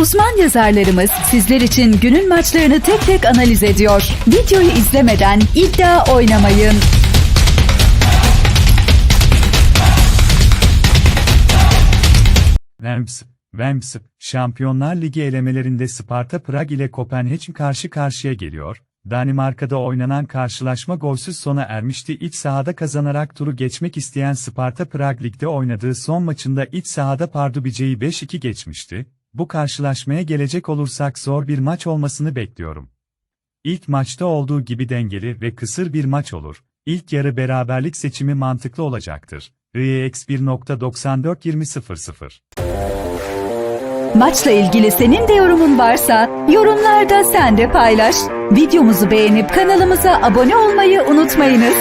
Uzman yazarlarımız sizler için günün maçlarını tek tek analiz ediyor. Videoyu izlemeden iddia oynamayın. Rams, Rams, Şampiyonlar Ligi elemelerinde Sparta Prag ile Kopenhag karşı karşıya geliyor. Danimarka'da oynanan karşılaşma golsüz sona ermişti. İç sahada kazanarak turu geçmek isteyen Sparta Prag Lig'de oynadığı son maçında iç sahada Pardubice'yi 5-2 geçmişti. Bu karşılaşmaya gelecek olursak zor bir maç olmasını bekliyorum. İlk maçta olduğu gibi dengeli ve kısır bir maç olur. İlk yarı beraberlik seçimi mantıklı olacaktır. IEX 1.94-20.00 Maçla ilgili senin de yorumun varsa yorumlarda sen de paylaş. Videomuzu beğenip kanalımıza abone olmayı unutmayınız.